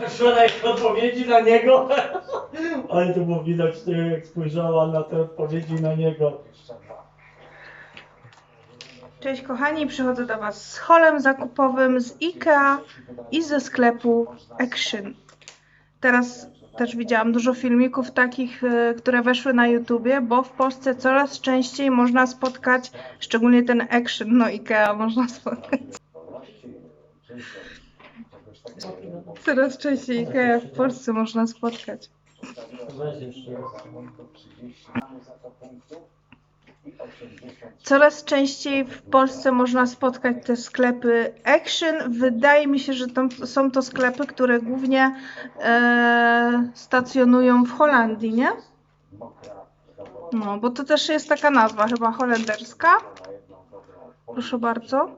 Patrzyła na odpowiedzi na niego. Ale to było widać, jak spojrzała na te odpowiedzi na niego. Cześć kochani, przychodzę do Was z holem zakupowym z IKEA i ze sklepu Action. Teraz też widziałam dużo filmików takich, e, które weszły na YouTubie, bo w Polsce coraz częściej można spotkać, szczególnie ten Action, no IKEA można spotkać. Coraz częściej IKEA w Polsce można spotkać. Coraz częściej w Polsce można spotkać te sklepy Action. Wydaje mi się, że to, są to sklepy, które głównie e, stacjonują w Holandii, nie? No, bo to też jest taka nazwa, chyba holenderska. Proszę bardzo.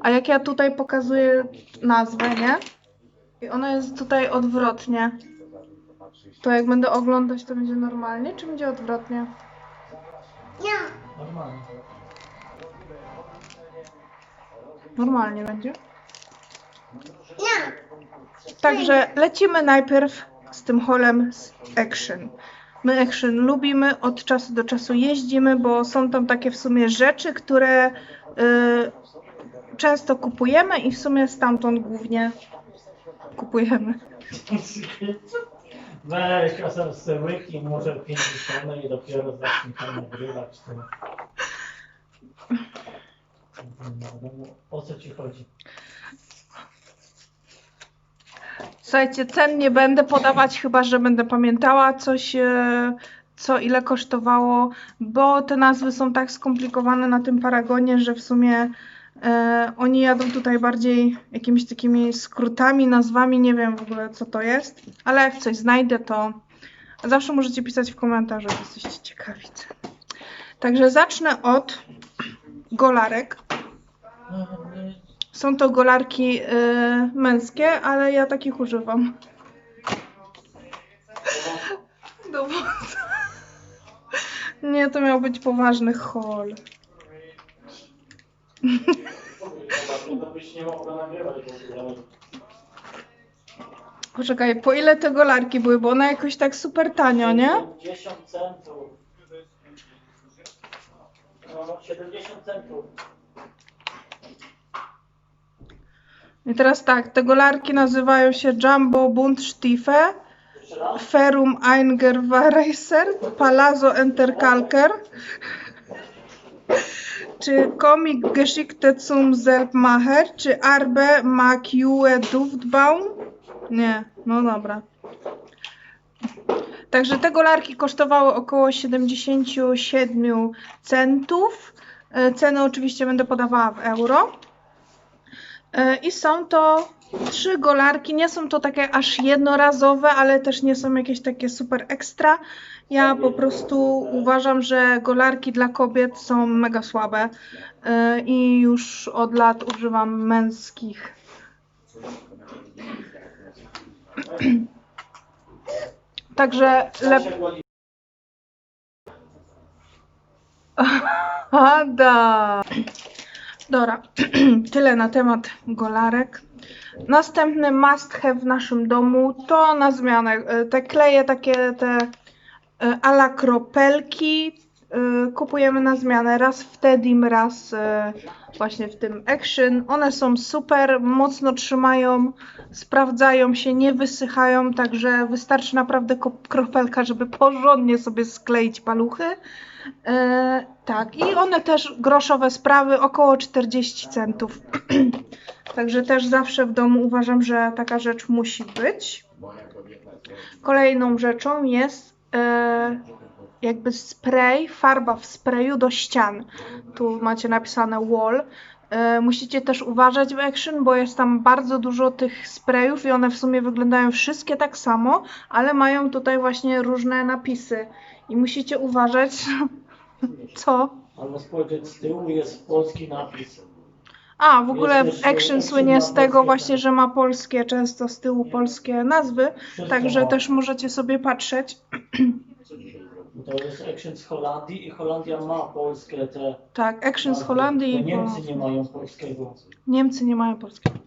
A jak ja tutaj pokazuję nazwę, nie? I ona jest tutaj odwrotnie. To jak będę oglądać, to będzie normalnie, czy będzie odwrotnie? Normalnie. Normalnie będzie. Także lecimy najpierw z tym holem z Action. My Action lubimy, od czasu do czasu jeździmy, bo są tam takie w sumie rzeczy, które y, często kupujemy i w sumie stamtąd głównie kupujemy. Weź, a sam sobie łyknij, może 50 i dopiero zacznij tam nagrywać. To... O co ci chodzi? Słuchajcie, cen nie będę podawać, chyba że będę pamiętała coś, co ile kosztowało, bo te nazwy są tak skomplikowane na tym paragonie, że w sumie e, oni jadą tutaj bardziej jakimiś takimi skrótami, nazwami, nie wiem w ogóle co to jest, ale jak coś znajdę, to zawsze możecie pisać w komentarzach, jak jesteście ciekawi. Także zacznę od golarek. Są to golarki y, męskie, ale ja takich używam. Do. Nie, to miał być poważny hol. Poczekaj, po ile te golarki były? Bo one jakoś tak super tanio, nie? 70 centów. No, 70 centów. I teraz tak, te golarki nazywają się Jumbo raz? Ferum Eingerweiser, Palazzo Enterkalker, czy Comic Geschichte zum Selbstmacher, czy Arbe Makue Duftbaum? Nie, no dobra. Także te golarki kosztowały około 77 centów. E, Ceny oczywiście będę podawała w euro. E, I są to trzy golarki. Nie są to takie aż jednorazowe, ale też nie są jakieś takie super ekstra. Ja po prostu uważam, że golarki dla kobiet są mega słabe E, i już od lat używam męskich. Także lepiej. Ada. Dobra, tyle na temat golarek. Następny must have w naszym domu to na zmianę. e, Te kleje takie te e, a la kropelki e, kupujemy na zmianę raz w Tedim, raz właśnie w tym Action. One są super, mocno trzymają, sprawdzają się, nie wysychają, także wystarczy naprawdę kropelka, żeby porządnie sobie skleić paluchy. E, tak, i one też groszowe sprawy, około 40 centów. Także też zawsze w domu uważam, że taka rzecz musi być. Kolejną rzeczą jest e, jakby spray, farba w sprayu do ścian. Tu macie napisane wall. E, musicie też uważać w Action, bo jest tam bardzo dużo tych sprayów i one w sumie wyglądają wszystkie tak samo, ale mają tutaj właśnie różne napisy. I musicie uważać, co? Albo spojrzeć z tyłu jest polski napis. A, w ogóle Action słynie z tego właśnie, że ma polskie, często z tyłu polskie nazwy, także też możecie sobie patrzeć. To jest Action z Holandii i Holandia ma polskie te... Tak, Action z. Holandii Niemcy nie mają polskiego. Niemcy nie mają polskiego.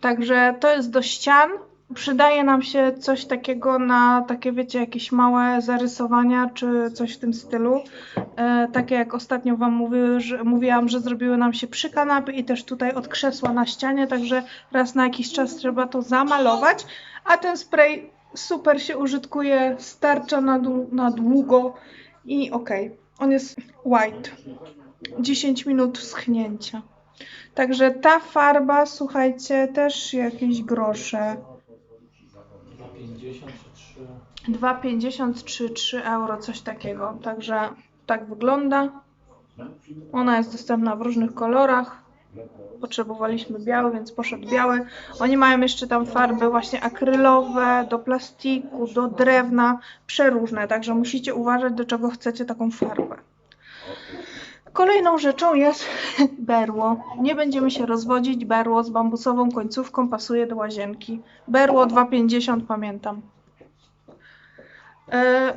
Także to jest do ścian. Przydaje nam się coś takiego na takie, wiecie, jakieś małe zarysowania czy coś w tym stylu. E, takie jak ostatnio Wam mówiły, że, mówiłam, że zrobiły nam się przy kanapy i też tutaj od krzesła na ścianie, także raz na jakiś czas trzeba to zamalować. A ten spray super się użytkuje, starcza na, na długo i okej. On jest white. 10 minut schnięcia. Także ta farba, słuchajcie, też jakieś grosze. 2,50 czy 3. 2,50 czy 3 euro, coś takiego. Także tak wygląda. Ona jest dostępna w różnych kolorach. Potrzebowaliśmy biały, więc poszedł biały. Oni mają jeszcze tam farby właśnie akrylowe, do plastiku, do drewna, przeróżne, także musicie uważać, do czego chcecie taką farbę. Kolejną rzeczą jest berło. Nie będziemy się rozwodzić. Berło z bambusową końcówką pasuje do łazienki. Berło 2,50 pamiętam. E,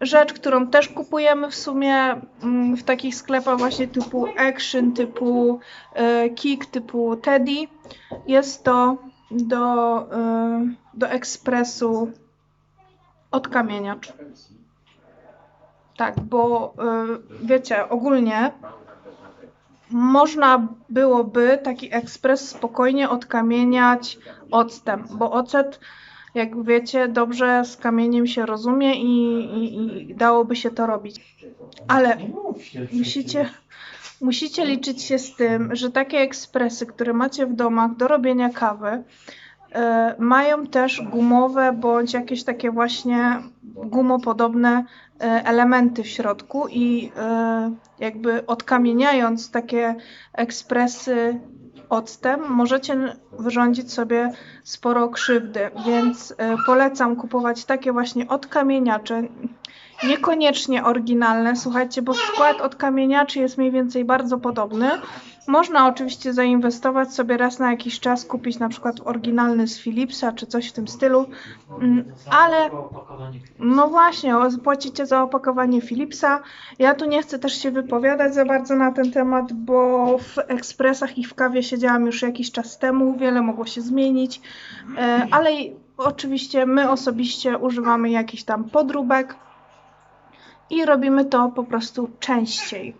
Rzecz, którą też kupujemy w sumie mm, w takich sklepach właśnie typu Action, typu e, Kik, typu Teddy, jest to do, e, do ekspresu odkamieniacz. Tak, bo y, wiecie, ogólnie można byłoby taki ekspres spokojnie odkamieniać octem, bo ocet, jak wiecie, dobrze z kamieniem się rozumie i, i, i dałoby się to robić. Ale musicie, musicie liczyć się z tym, że takie ekspresy, które macie w domach do robienia kawy, mają też gumowe bądź jakieś takie właśnie gumopodobne e, elementy w środku i e, jakby odkamieniając takie ekspresy octem możecie wyrządzić sobie sporo krzywdy, więc e, polecam kupować takie właśnie odkamieniacze, niekoniecznie oryginalne, słuchajcie, bo skład odkamieniaczy jest mniej więcej bardzo podobny. Można oczywiście zainwestować sobie raz na jakiś czas, kupić na przykład oryginalny z Philipsa czy coś w tym stylu, Mm, ale no właśnie, płacicie za opakowanie Philipsa. Ja tu nie chcę też się wypowiadać za bardzo na ten temat, bo w ekspresach i w kawie siedziałam już jakiś czas temu, wiele mogło się zmienić, e, ale oczywiście my osobiście używamy jakichś tam podróbek i robimy to po prostu częściej,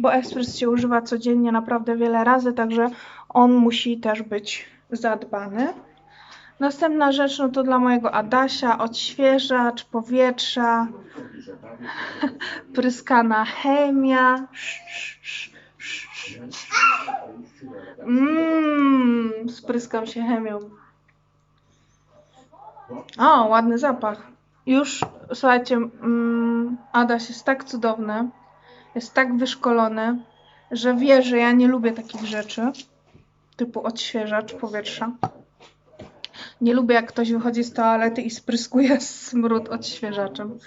bo ekspres się używa codziennie naprawdę wiele razy, także on musi też być zadbany. Następna rzecz, no to dla mojego Adasia odświeżacz powietrza, pryskana chemia. Mmm, spryskam się chemią. O, ładny zapach. Już, słuchajcie, mm, Adaś jest tak cudowny, jest tak wyszkolony, że wie, że ja nie lubię takich rzeczy, typu odświeżacz powietrza. Nie lubię, jak ktoś wychodzi z toalety i spryskuje smród odświeżaczem.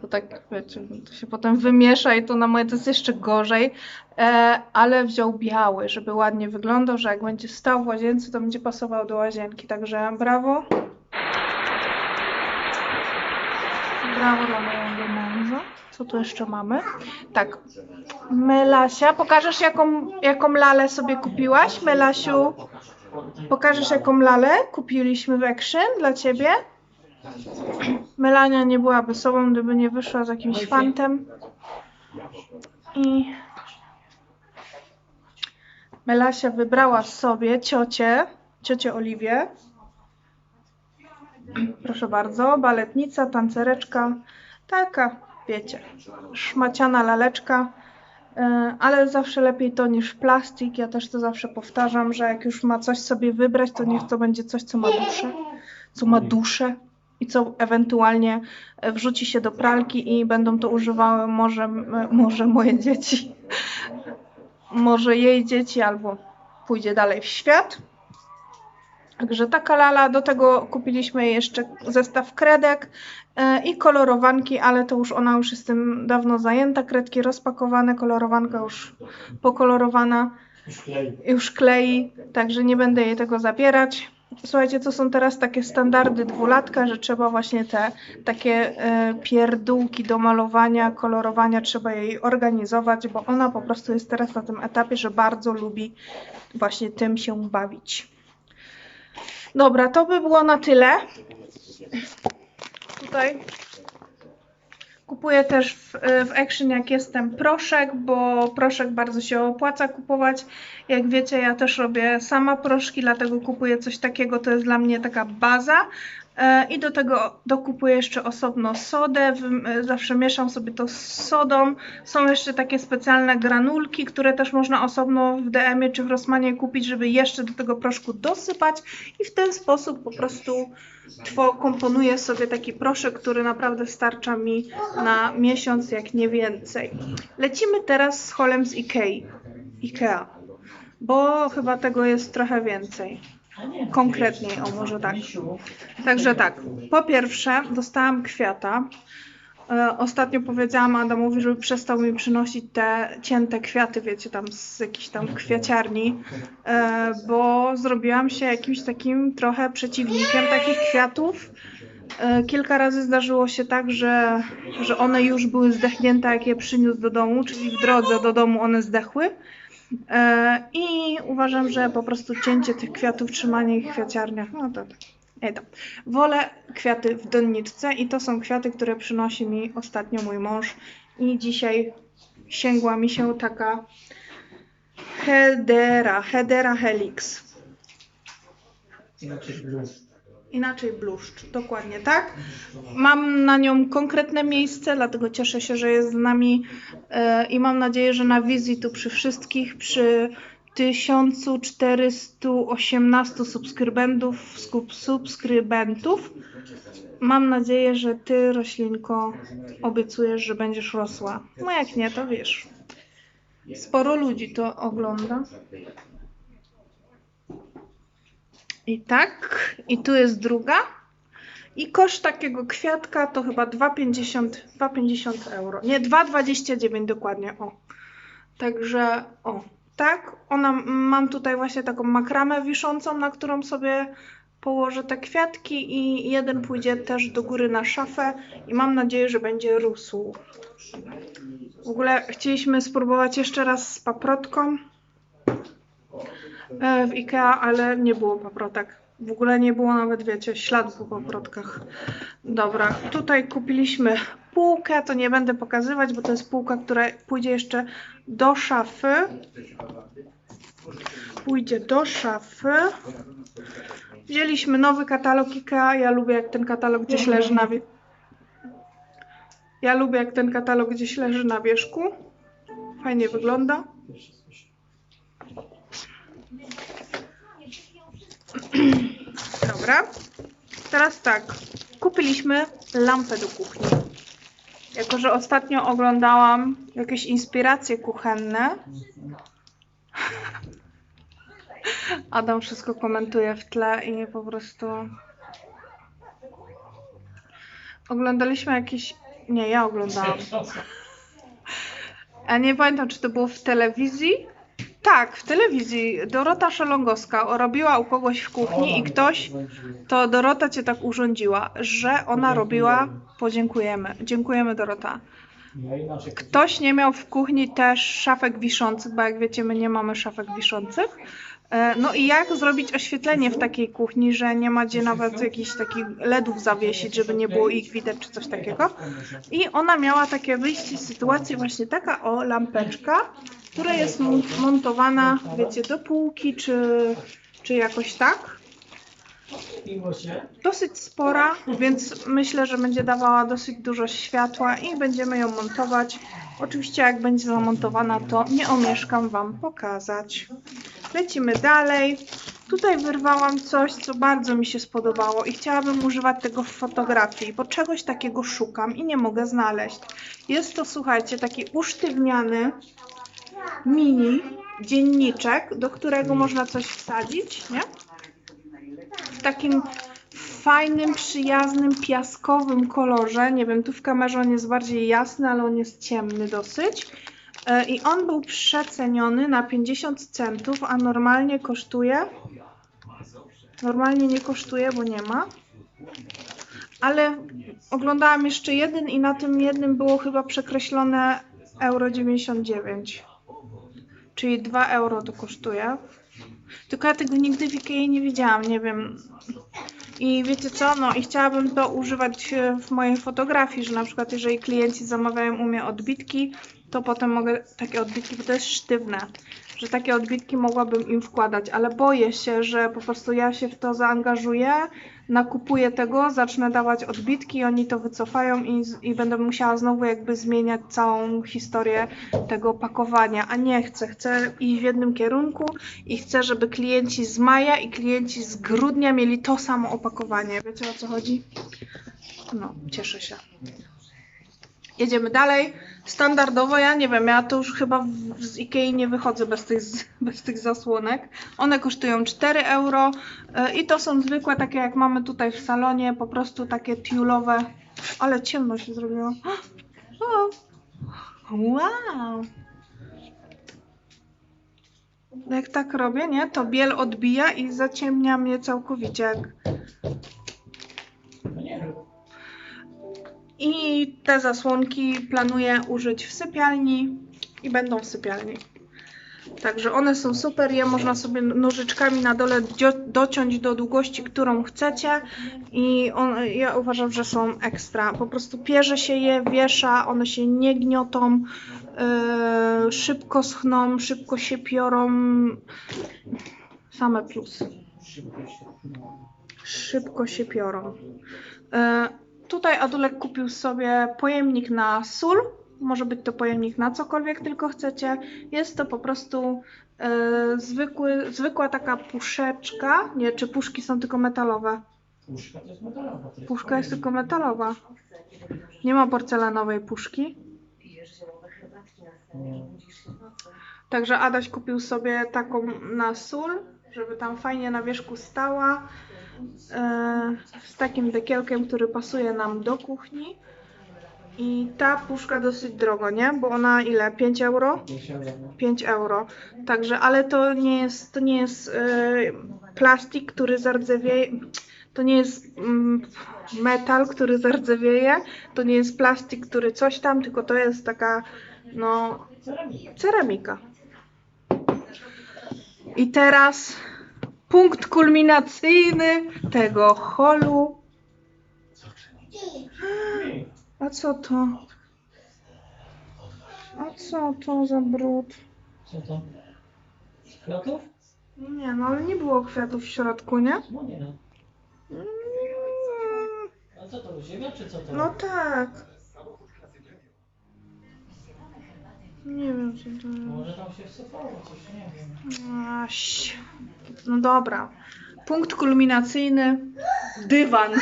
To tak, wiecie, to się potem wymiesza i to na moje to jest jeszcze gorzej. E, ale wziął biały, żeby ładnie wyglądał, że jak będzie stał w łazience, to będzie pasował do łazienki. Także brawo. Brawo dla męża. Co tu jeszcze mamy? Tak. Melasia, pokażesz jaką, jaką lalę sobie kupiłaś? Melasiu, pokażesz jaką lalę kupiliśmy w Action dla ciebie? Melania nie byłaby sobą, gdyby nie wyszła z jakimś fantem. I Melasia wybrała sobie ciocię, ciocię Oliwię. Proszę bardzo, baletnica, tancereczka, taka, wiecie, szmaciana laleczka, e, ale zawsze lepiej to niż plastik. Ja też to zawsze powtarzam, że jak już ma coś sobie wybrać, to niech to będzie coś, co ma duszę, co ma duszę i co ewentualnie wrzuci się do pralki i będą to używały może, może moje dzieci, może jej dzieci albo pójdzie dalej w świat. Także taka lala, do tego kupiliśmy jeszcze zestaw kredek e, i kolorowanki, ale to już ona już jest tym dawno zajęta. Kredki rozpakowane, kolorowanka już pokolorowana, Już klei. już klei, także nie będę jej tego zabierać. Słuchajcie, to są teraz takie standardy dwulatka, że trzeba właśnie te takie e, pierdółki do malowania, kolorowania, trzeba jej organizować, bo ona po prostu jest teraz na tym etapie, że bardzo lubi właśnie tym się bawić. Dobra, to by było na tyle. Tutaj kupuję też w, w Action jak jestem proszek, bo proszek bardzo się opłaca kupować. Jak wiecie, ja też robię sama proszki, dlatego kupuję coś takiego, to jest dla mnie taka baza. E, I do tego dokupuję jeszcze osobno sodę, zawsze mieszam sobie to z sodą. Są jeszcze takie specjalne granulki, które też można osobno w DM-ie czy w Rossmanie kupić, żeby jeszcze do tego proszku dosypać i w ten sposób po prostu two komponuję sobie taki proszek, który naprawdę starcza mi na miesiąc, jak nie więcej. Lecimy teraz z holem z Ikei. Ikea, bo chyba tego jest trochę więcej. Konkretniej, o może tak. Także tak, po pierwsze dostałam kwiata. E, Ostatnio powiedziałam Adamowi, żeby przestał mi przynosić te cięte kwiaty, wiecie, tam z jakiejś tam kwiaciarni, e, bo zrobiłam się jakimś takim trochę przeciwnikiem takich kwiatów. E, Kilka razy zdarzyło się tak, że, że one już były zdechnięte, jak je przyniósł do domu, czyli w drodze do domu one zdechły. E, I uważam, że po prostu cięcie tych kwiatów, trzymanie ich w kwiaciarniach, no to tak. Nie to. Wolę kwiaty w doniczce i to są kwiaty, które przynosi mi ostatnio mój mąż. I dzisiaj sięgła mi się taka Hedera, Hedera helix. Inaczej. Inaczej bluszcz, dokładnie tak. Mam na nią konkretne miejsce, dlatego cieszę się, że jest z nami e, i mam nadzieję, że na wizji tu przy wszystkich, przy 1418 subskrybentów, subskrybentów, mam nadzieję, że ty, roślinko, obiecujesz, że będziesz rosła. No jak nie, to wiesz. Sporo ludzi to ogląda. I tak, i tu jest druga. I koszt takiego kwiatka to chyba 2,50 2,50 euro. Nie, 2,29 dokładnie, o. Także, o, tak. Ona, mam tutaj właśnie taką makramę wiszącą, na którą sobie położę te kwiatki i jeden pójdzie też do góry na szafę i mam nadzieję, że będzie rósł. W ogóle chcieliśmy spróbować jeszcze raz z paprotką w Ikea, ale nie było paprotek. W ogóle nie było nawet, wiecie, śladu po paprotkach. Dobra, tutaj kupiliśmy półkę, to nie będę pokazywać, bo to jest półka, która pójdzie jeszcze do szafy. Pójdzie do szafy. Wzięliśmy nowy katalog IKEA. Ja lubię, jak ten katalog gdzieś leży na. Ja lubię, jak ten katalog gdzieś leży na wierzchu. Fajnie wygląda. Dobra. Teraz tak. Kupiliśmy lampę do kuchni. Jako, że ostatnio oglądałam jakieś inspiracje kuchenne. Adam wszystko komentuje w tle i po prostu. Oglądaliśmy jakieś. Nie, ja oglądałam. A nie pamiętam, czy to było w telewizji. Tak, w telewizji. Dorota Szelongowska robiła u kogoś w kuchni i ktoś, to Dorota cię tak urządziła, że ona robiła. Podziękujemy. Dziękujemy, Dorota. Inaczej Ktoś nie miał w kuchni też szafek wiszących, bo jak wiecie, my nie mamy szafek wiszących. E, No i jak zrobić oświetlenie w takiej kuchni, że nie ma gdzie nawet jakichś takich LEDów zawiesić, żeby nie było ich widać czy coś takiego. I ona miała takie wyjście z sytuacji właśnie taka o lampeczka, która jest mon- montowana, wiecie, do półki czy, czy jakoś tak. Dosyć spora, więc myślę, że będzie dawała dosyć dużo światła i będziemy ją montować. Oczywiście jak będzie zamontowana, to nie omieszkam Wam pokazać. Lecimy dalej. Tutaj wyrwałam coś, co bardzo mi się spodobało i chciałabym używać tego w fotografii, bo czegoś takiego szukam i nie mogę znaleźć. Jest to, słuchajcie, taki usztywniany mini dzienniczek, do którego można coś wsadzić, nie? w takim fajnym, przyjaznym, piaskowym kolorze. Nie wiem, tu w kamerze on jest bardziej jasny, ale on jest ciemny dosyć. E, I on był przeceniony na 50 centów, a normalnie kosztuje. Normalnie nie kosztuje, bo nie ma. Ale oglądałam jeszcze jeden i na tym jednym było chyba przekreślone euro 99. Czyli 2 euro to kosztuje. Tylko ja tego nigdy w Ikei nie widziałam, nie wiem. I wiecie co, no i chciałabym to używać w mojej fotografii, że na przykład jeżeli klienci zamawiają u mnie odbitki, to potem mogę takie odbitki, bo to jest sztywne, że takie odbitki mogłabym im wkładać, ale boję się, że po prostu ja się w to zaangażuję, nakupuję tego, zacznę dawać odbitki, oni to wycofają i, i będę musiała znowu jakby zmieniać całą historię tego opakowania, a nie chcę, chcę iść w jednym kierunku i chcę, żeby klienci z maja i klienci z grudnia mieli to samo opakowanie. Wiecie o co chodzi? No, cieszę się. Jedziemy dalej. Standardowo, ja nie wiem, ja to już chyba z Ikei nie wychodzę bez tych, bez tych zasłonek. One kosztują 4 euro e, i to są zwykłe, takie jak mamy tutaj w salonie, po prostu takie tiulowe. Ale ciemno się zrobiło. Wow! Jak tak robię, nie? To biel odbija i zaciemnia mnie całkowicie. Jak... I te zasłonki planuję użyć w sypialni i będą w sypialni. Także one są super, je można sobie nożyczkami na dole dociąć do długości, którą chcecie i on, ja uważam, że są ekstra. Po prostu pierze się je, wiesza, one się nie gniotą, yy, szybko schną, szybko się piorą. Same plusy Szybko się. Piorą. E, tutaj Adulek kupił sobie pojemnik na sól. Może być to pojemnik na cokolwiek tylko chcecie. Jest to po prostu e, zwykły, zwykła taka puszeczka. Nie, czy puszki są tylko metalowe? Puszka to jest metalowa. to Puszka jest tylko metalowa. Nie ma porcelanowej puszki. Także Adaś kupił sobie taką na sól, żeby tam fajnie na wierzchu stała. E, z takim dekielkiem, który pasuje nam do kuchni. I ta puszka dosyć drogo, nie? Bo ona ile? 5 euro? Nie się robi. 5 euro. Także, ale to nie jest, to nie jest e, plastik, który zardzewieje. To nie jest mm, metal, który zardzewieje. To nie jest plastik, który coś tam, tylko to jest taka, no, ceramika. I teraz punkt kulminacyjny tego holu. A co to? A co to za brud? Co to? Kwiatów? Nie, no ale nie było kwiatów w środku, nie? No nie. Mm, A co to? Ziemia czy co to? No tak. Nie wiem co to jest. Może tam się wsypało coś, nie wiem. Aś. No dobra. Punkt kulminacyjny. Dywan.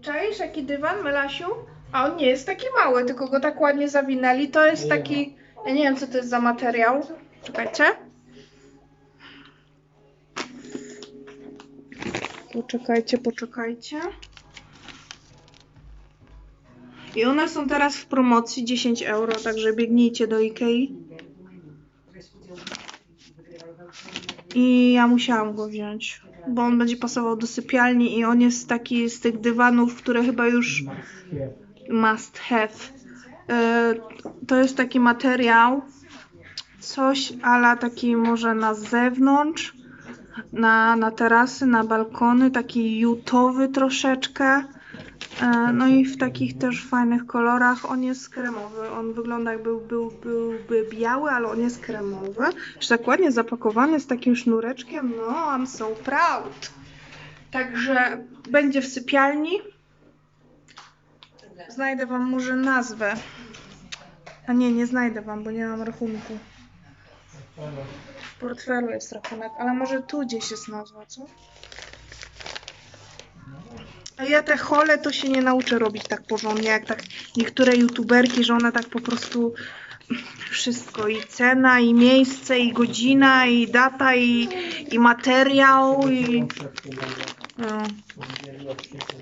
Czaisz jaki dywan, Melasiu? A on nie jest taki mały, tylko go tak ładnie zawinęli. To jest taki... Ja nie wiem co to jest za materiał. Czekajcie. Poczekajcie, poczekajcie. I one są teraz w promocji 10 euro, także biegnijcie do Ikei. I ja musiałam go wziąć, bo on będzie pasował do sypialni i on jest taki z tych dywanów, które chyba już must have. E, To jest taki materiał, coś ala taki może na zewnątrz, na, na tarasy, na balkony, taki jutowy troszeczkę. E, No i w takich też fajnych kolorach. On jest kremowy. On wygląda jakby był, byłby biały, ale on jest kremowy. Już tak zapakowany z takim sznureczkiem. No, I'm so proud. Także będzie w sypialni. Znajdę wam może nazwę. A nie, nie znajdę wam, bo nie mam rachunku. W portfelu jest rachunek, ale może tu gdzieś jest nazwa, co? A ja te hole to się nie nauczę robić tak porządnie, jak tak niektóre youtuberki, że one tak po prostu wszystko i cena, i miejsce, i godzina, i data, i, i materiał, i... No.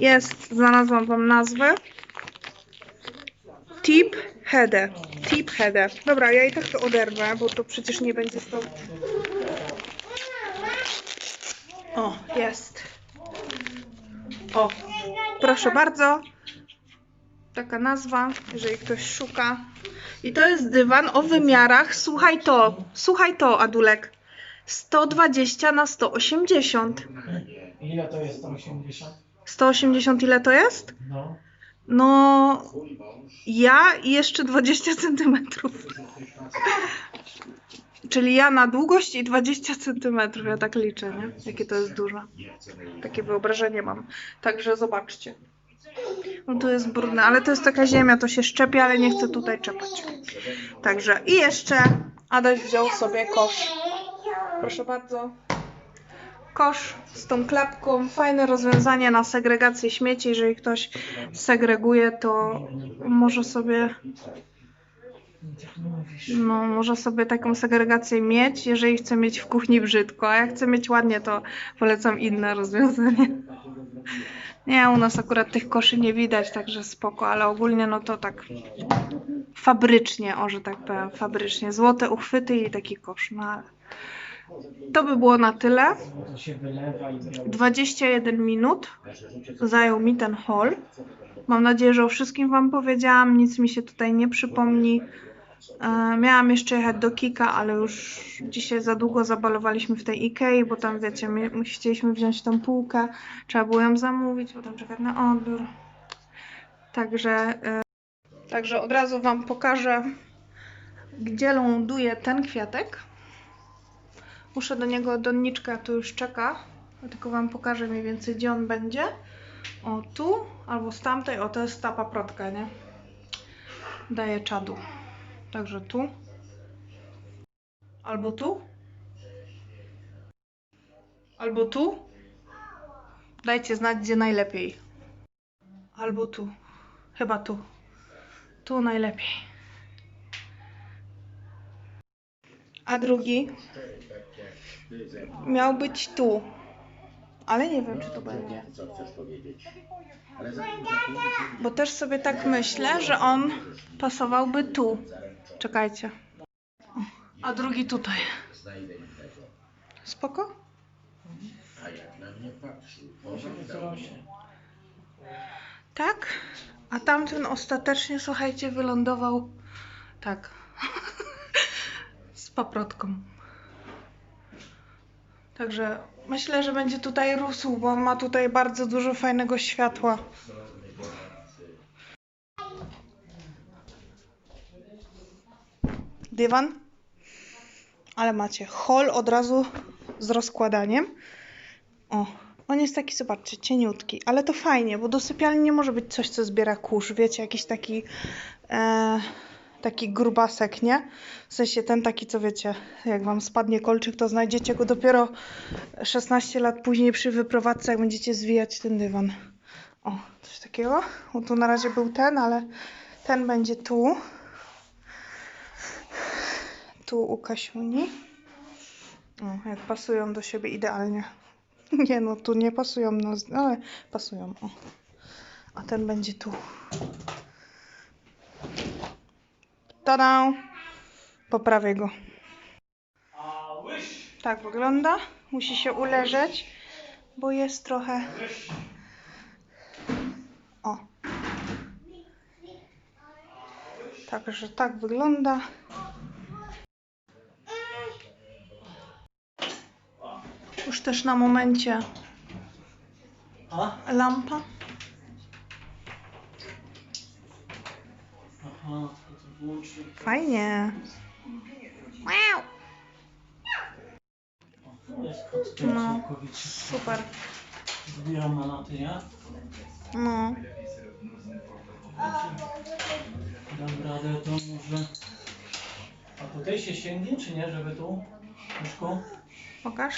Jest, znalazłam wam nazwę. Tip Hede. Tip Hede. Dobra, ja i tak to oderwę, bo to przecież nie będzie tą... O, jest. O, proszę bardzo. Taka nazwa, jeżeli ktoś szuka. I to jest dywan o wymiarach. Słuchaj to, słuchaj to, Adulek. 120 na 180. Ile to jest 180? 180 ile to jest? No. No, ja i jeszcze 20 centymetrów. Czyli ja na długość i 20 centymetrów, ja tak liczę, nie? Jakie to jest duże. Takie wyobrażenie mam. Także zobaczcie. No tu jest brudne, ale to jest taka ziemia, to się szczepi, ale nie chcę tutaj czepać. Także i jeszcze Adaś wziął sobie kosz. Proszę bardzo. Kosz z tą klapką. Fajne rozwiązanie na segregację śmieci. Jeżeli ktoś segreguje, to może sobie no, może sobie taką segregację mieć, jeżeli chce mieć w kuchni brzydko, a jak chce mieć ładnie, to polecam inne rozwiązanie. Nie, u nas akurat tych koszy nie widać, także spoko, ale ogólnie no to tak fabrycznie, o że tak powiem, fabrycznie. Złote uchwyty i taki kosz, no ale to by było na tyle. To się wylewa i wylewa. 21 minut zajął mi ten haul. Mam nadzieję, że o wszystkim Wam powiedziałam, nic mi się tutaj nie przypomni. Miałam jeszcze jechać do Kika, ale już dzisiaj za długo zabalowaliśmy w tej Ikei, bo tam wiecie, my, my chcieliśmy wziąć tą półkę, trzeba było ją zamówić, potem czekać na odbiór. Także, e, także od razu Wam pokażę, gdzie ląduje ten kwiatek. Muszę do niego, doniczka tu już czeka. Tylko wam pokażę mniej więcej, gdzie on będzie. O, tu, albo z tamtej. O, to jest ta paprotka, nie? Daję czadu. Także tu. Albo tu. Albo tu. Dajcie znać, gdzie najlepiej. Albo tu. Chyba tu. Tu najlepiej. A drugi miał być tu. Ale nie wiem, czy to będzie. Bo też sobie tak myślę, że on pasowałby tu. Czekajcie. O, A drugi tutaj. Spoko? Zrośnie. Tak? A tamten ostatecznie, słuchajcie, wylądował tak. Z paprotką. Także myślę, że będzie tutaj rósł, bo ma tutaj bardzo dużo fajnego światła. Dywan. Ale macie hol od razu z rozkładaniem. O, on jest taki, zobaczcie, cieniutki, ale to fajnie, bo do sypialni nie może być coś, co zbiera kurz, wiecie, jakiś taki e, taki grubasek, nie? W sensie ten taki, co wiecie, jak wam spadnie kolczyk, to znajdziecie go dopiero 16 lat później przy wyprowadzce, jak będziecie zwijać ten dywan. O, coś takiego. O, tu na razie był ten, ale ten będzie tu. Tu u Kasiuni. O, jak pasują do siebie idealnie. Nie no, tu nie pasują, no, ale pasują. O. A ten będzie tu. Tada! Poprawię go. Tak wygląda. Musi się uleżeć, bo jest trochę. O. Także tak wygląda. Już też na momencie lampa. Aha. Fajnie. Wow. O, jest kot No. całkowicie. Super. Zbieram manaty, nie? No. Dam radę to może... A tutaj się sięgnie, czy nie, żeby tu? Myszku? Pokaż.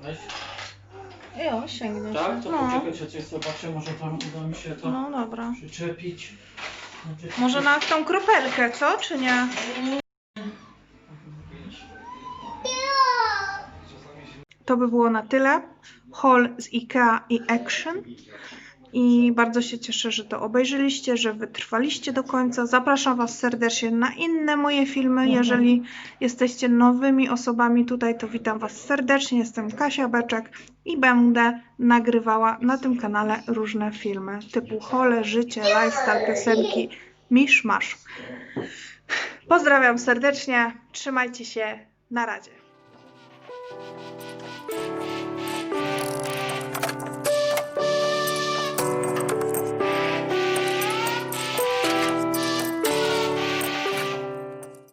Weź. Jo, sięgnie Tak? To No. poczekaj, ja cię zobaczę, może tam uda mi się to no dobra. przyczepić. Może na tą kropelkę, co? Czy nie? To by było na tyle. Haul z IKEA i Action. I bardzo się cieszę, że to obejrzeliście, że wytrwaliście do końca. Zapraszam Was serdecznie na inne moje filmy. Jeżeli jesteście nowymi osobami tutaj, to witam Was serdecznie. Jestem Kasia Beczek i będę nagrywała na tym kanale różne filmy typu hole, życie, lifestyle, piosenki, misz masz. Pozdrawiam serdecznie. Trzymajcie się. Na razie.